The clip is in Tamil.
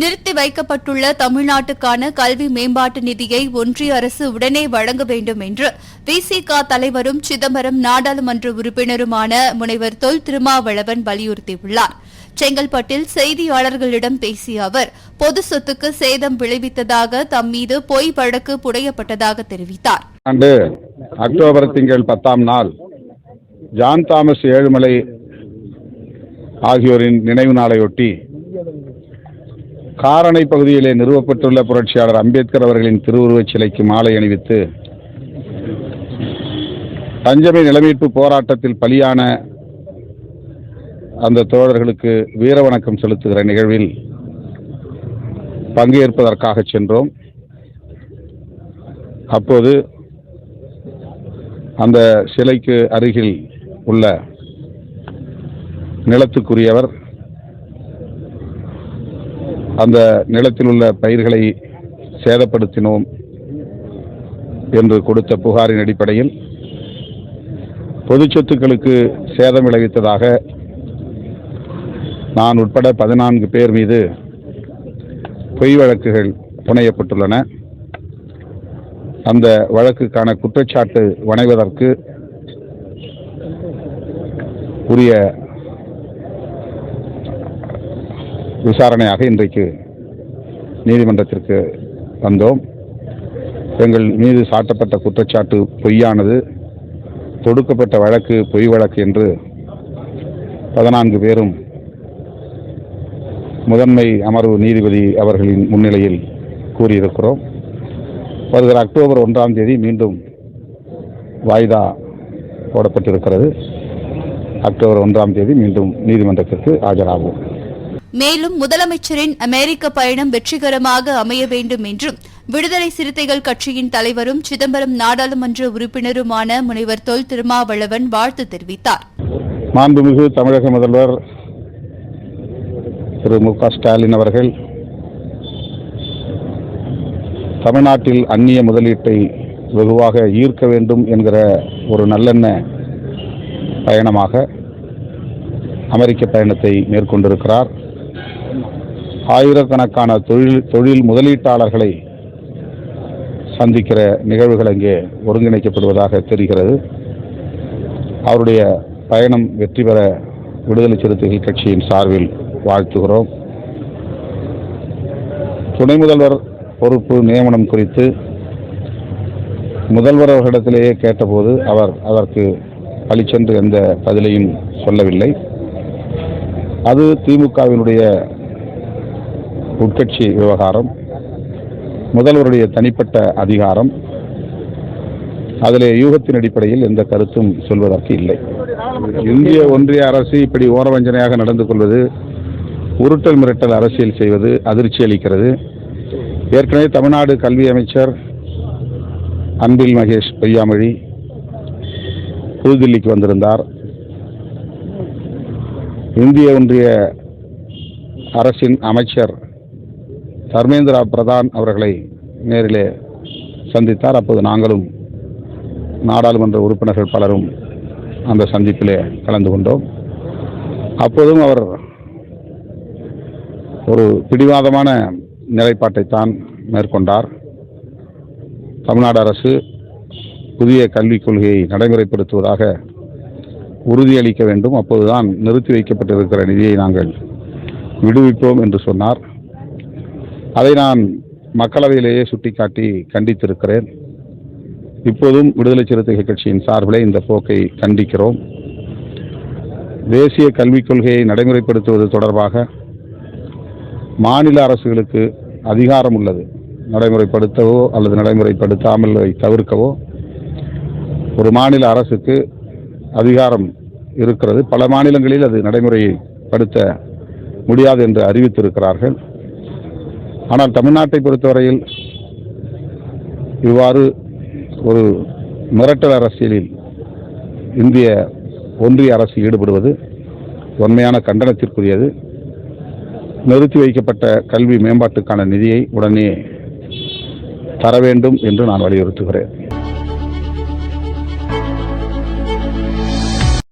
நிறுத்தி வைக்கப்பட்டுள்ள தமிழ்நாட்டுக்கான கல்வி மேம்பாட்டு நிதியை ஒன்றிய அரசு உடனே வழங்க வேண்டும் என்று விசிக தலைவரும் சிதம்பரம் நாடாளுமன்ற உறுப்பினருமான முனைவர் தொல் திருமாவளவன் வலியுறுத்தியுள்ளார். செங்கல்பட்டில் செய்தியாளர்களிடம் பேசிய அவர் பொது சொத்துக்கு சேதம் விளைவித்ததாக தம் மீது பொய் வழக்கு புடையப்பட்டதாக தெரிவித்தார். ஆண்டு அக்டோபர் திங்கள் பத்தாம் நாள் ஜான் தாமஸ் ஏழுமலை ஆகியோரின் நினைவு நாளையொட்டி காரணை பகுதியிலே நிறுவப்பட்டுள்ள புரட்சியாளர் அம்பேத்கர் அவர்களின் திருவுருவச் சிலைக்கு மாலை அணிவித்து தஞ்சமை நிலமீட்பு போராட்டத்தில் பலியான அந்த தோழர்களுக்கு வீர வணக்கம் செலுத்துகிற நிகழ்வில் பங்கேற்பதற்காக சென்றோம். அப்போது அந்த சிலைக்கு அருகில் உள்ள நிலத்துக்குரியவர் அந்த நிலத்தில் உள்ள பயிர்களை சேதப்படுத்தினோம் என்று கொடுத்த புகாரின் அடிப்படையில் பொது சொத்துக்களுக்கு சேதம் விளைவித்ததாக நான் உட்பட பதினான்கு பேர் மீது பொய் வழக்குகள் புனையப்பட்டுள்ளன. அந்த வழக்குக்கான குற்றச்சாட்டு வணைவதற்கு உரிய விசாரணையாக இன்றைக்கு நீதிமன்றத்திற்கு வந்தோம். எங்கள் மீது சாட்டப்பட்ட குற்றச்சாட்டு பொய்யானது. தொடுக்கப்பட்ட வழக்கு பொய் வழக்கு என்று பதினான்கு பேரும் முதன்மை அமர்வு நீதிபதி அவர்களின் முன்னிலையில் கூறியிருக்கிறோம். வருகிற அக்டோபர் ஒன்றாம் தேதி மீண்டும் வாய்தா போடப்பட்டிருக்கிறது. அக்டோபர் ஒன்றாம் தேதி மீண்டும் நீதிமன்றத்திற்கு ஆஜராகும் மேலும் முதலமைச்சரின் அமெரிக்க பயணம் வெற்றிகரமாக அமைய வேண்டும் என்றும் விடுதலை சிறுத்தைகள் கட்சியின் தலைவரும் சிதம்பரம் நாடாளுமன்ற உறுப்பினருமான முனைவர் தொல் திருமாவளவன் வாழ்த்து தெரிவித்தார். மாண்புமிகு தமிழக முதல்வர் திரு மு க ஸ்டாலின் அவர்கள் தமிழ்நாட்டில் அந்நிய முதலீட்டை வெகுவாக ஈர்க்க வேண்டும் என்கிற ஒரு நல்லெண்ண பயணமாக அமெரிக்க பயணத்தை மேற்கொண்டிருக்கிறார். ஆயிரக்கணக்கான தொழில் தொழில் முதலீட்டாளர்களை சந்திக்கிற நிகழ்வுகள் அங்கே ஒருங்கிணைக்கப்படுவதாக தெரிகிறது. அவருடைய பயணம் வெற்றி பெற விடுதலை சிறுத்தைகள் கட்சியின் சார்பில் வாழ்த்துகிறோம். துணை முதல்வர் பொறுப்பு நியமனம் குறித்து முதல்வர் அவர்களிடத்திலேயே கேட்டபோது அவர் அதற்கு பளிச்சென்று எந்த பதிலையும் சொல்லவில்லை. அது திமுகவினுடைய உட்கட்சி விவகாரம் முதல்வருடைய தனிப்பட்ட அதிகாரம் அதில் யூகத்தின் அடிப்படையில் எந்த கருத்தும் சொல்வதற்கு இல்லை. இந்திய ஒன்றிய அரசு இப்படி ஓரவஞ்சனையாக நடந்து கொள்வது உருட்டல் மிரட்டல் அரசியல் செய்வது அதிர்ச்சி அளிக்கிறது. ஏற்கனவே தமிழ்நாடு கல்வி அமைச்சர் அன்பில் மகேஷ் பொய்யாமொழி புதுதில்லிக்கு வந்திருந்தார். இந்திய ஒன்றிய அரசின் அமைச்சர் தர்மேந்திரா பிரதான் அவர்களை நேரிலே சந்தித்தார். அப்போது நாங்களும் நாடாளுமன்ற உறுப்பினர்கள் பலரும் அந்த சந்திப்பிலே கலந்து கொண்டோம். அப்போதும் அவர் ஒரு பிடிவாதமான நிலைப்பாட்டைத்தான் மேற்கொண்டார். தமிழ்நாடு அரசு புதிய கல்விக் கொள்கையை நடைமுறைப்படுத்துவதாக உறுதியளிக்க வேண்டும். அப்போதுதான் நிறுத்தி வைக்கப்பட்டிருக்கிற நிதியை நாங்கள் விடுவிப்போம் என்று சொன்னார். அதை நான் மக்களவையிலேயே சுட்டிக்காட்டி கண்டித்திருக்கிறேன். இப்போதும் விடுதலை சிறுத்தைகள் கட்சியின் சார்பிலே இந்த போக்கை கண்டிக்கிறோம். தேசிய கல்விக் கொள்கையை நடைமுறைப்படுத்துவது தொடர்பாக மாநில அரசுகளுக்கு அதிகாரம் உள்ளது நடைமுறைப்படுத்தவோ அல்லது நடைமுறைப்படுத்தாமல் தவிர்க்கவோ ஒரு மாநில அரசுக்கு அதிகாரம் இருக்கிறது. பல மாநிலங்களில் அது நடைமுறைப்படுத்த முடியாது என்று அறிவித்திருக்கிறார்கள். ஆனால் தமிழ்நாட்டை பொறுத்தவரையில் இவ்வாறு ஒரு மிரட்டல் அரசியலில் இந்திய ஒன்றிய அரசு ஈடுபடுவது உண்மையான கண்டனத்திற்குரியது. நிறுத்தி வைக்கப்பட்ட கல்வி மேம்பாட்டுக்கான நிதியை உடனே தர வேண்டும் என்று நான் வலியுறுத்துகிறேன்.